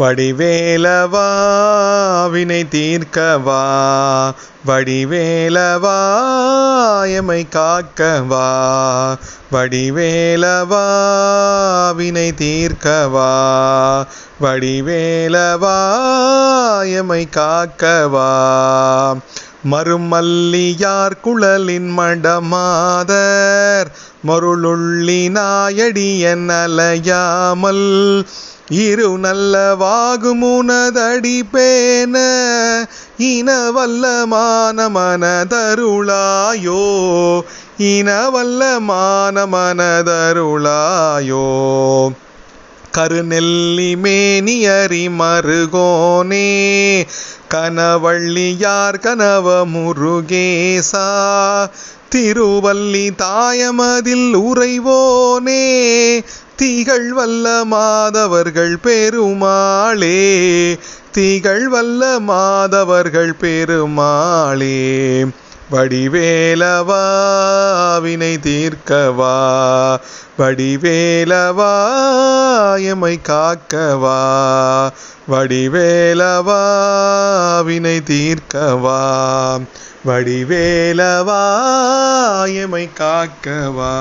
வடிவேலவா வினை தீர்க்கவா? வடிவேலவா எமை காக்கவா? வடிவேலவா வினை தீர்க்கவா? வடிவேலவா எமை காக்கவா? மறுமல்லியார் குழலின் மடமாதர் மருளுள்ளி நாயடியன் அலையாமல் இரு நல்லவாகுமுனதடி பேன இனவல்லமான மனதருளாயோ இனவல்லமான மனதருளாயோ. கருநெல்லி மேனியறி மருகோனே கனவள்ளியார் கனவ முருகேசா திருவல்லி தாயமதில் உறைவோனே திகழ் வல்ல மாதவர்கள் பெருமாளே திகழ் வல்ல மாதவர்கள் பெருமாளே. வடிவேலவா வினை தீர்க்கவா? வடிவேலவா எமை காக்கவா? வடிவேலவா வினை தீர்க்கவா? வடிவேலவா எமை காக்கவா?